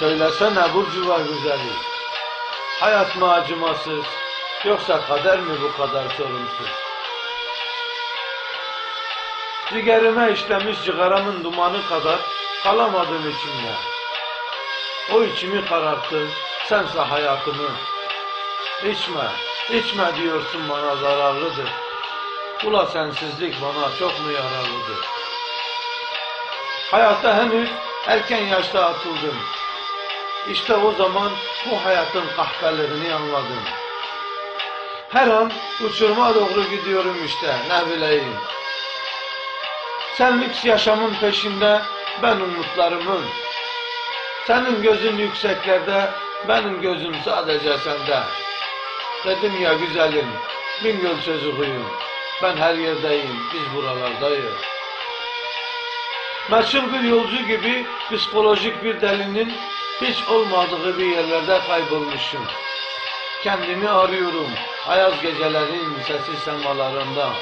Söylesene Burcuva güzeli. Hayat mı acımasız, yoksa kader mi bu kadar sorumsuz? Ciğerime işlemiş cigaramın dumanı kadar kalamadım içimde. O içimi kararttı, sense hayatımı. İçme, içme diyorsun bana zararlıdır. Ula sensizlik bana çok mu yararlıdır? Hayatta henüz erken yaşta atıldım. İşte o zaman bu hayatın kahpelerini anladım. Her an uçuruma doğru gidiyorum işte ne bileyim. Sen lüks yaşamın peşinde ben umutlarımın. Senin gözün yükseklerde benim gözüm sadece sende. Dedim ya güzelim bin göl çocuğuyum. Ben her yerdeyim biz buralardayız. Meçhul bir yolcu gibi psikolojik bir delinin hiç olmadığı bir yerlerde kaybolmuşum. Kendimi arıyorum ayaz gecelerin sessiz semalarında.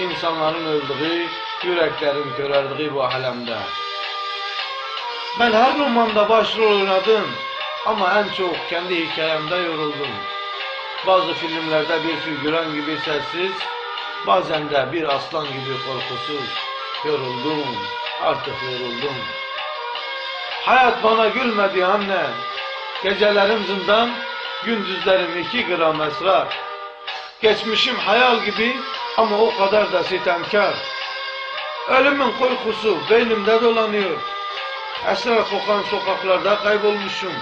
İnsanların öldüğü, yüreklerin köreldiği bu alemde. Ben her romanda başrol oynadım ama en çok kendi hikayemde yoruldum. Bazı filmlerde bir figüran gibi sessiz, bazen de bir aslan gibi korkusuz. Yoruldum, artık yoruldum. Hayat bana gülmedi anne. Gecelerim zindan, gündüzlerim iki gram esrar. Geçmişim hayal gibi ama o kadar da sitemkar. Ölümün korkusu beynimde dolanıyor. Esrar kokan sokaklarda kaybolmuşum.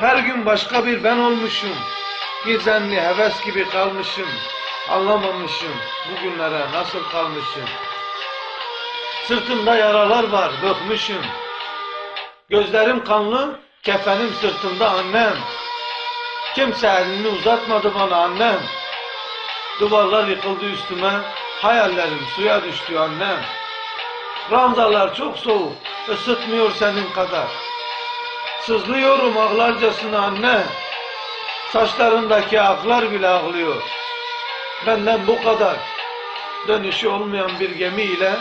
Her gün başka bir ben olmuşum. Gizemli heves gibi kalmışım. Anlamamışım bugünlere nasıl kalmışım. Sırtımda yaralar var, bökmüşüm. Gözlerim kanlı, kefenim sırtımda annem. Kimse elini uzatmadı bana annem. Duvarlar yıkıldı üstüme, hayallerim suya düştü annem. Ranzalar çok soğuk, ısıtmıyor senin kadar. Sızlıyorum ağlarcasına anne. Saçlarındaki aklar bile ağlıyor. Benden bu kadar. Dönüşü olmayan bir gemiyle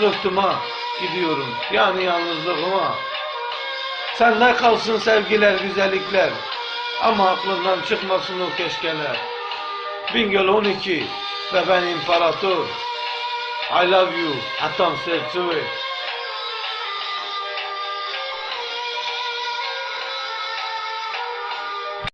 rıhtıma gidiyorum. Yani yalnızlığıma. Sende kalsın sevgiler, güzellikler. Ama aklından çıkmasın o keşkeler. Bingöl 12 ve ben imparator. I love you. Atan Sertüve.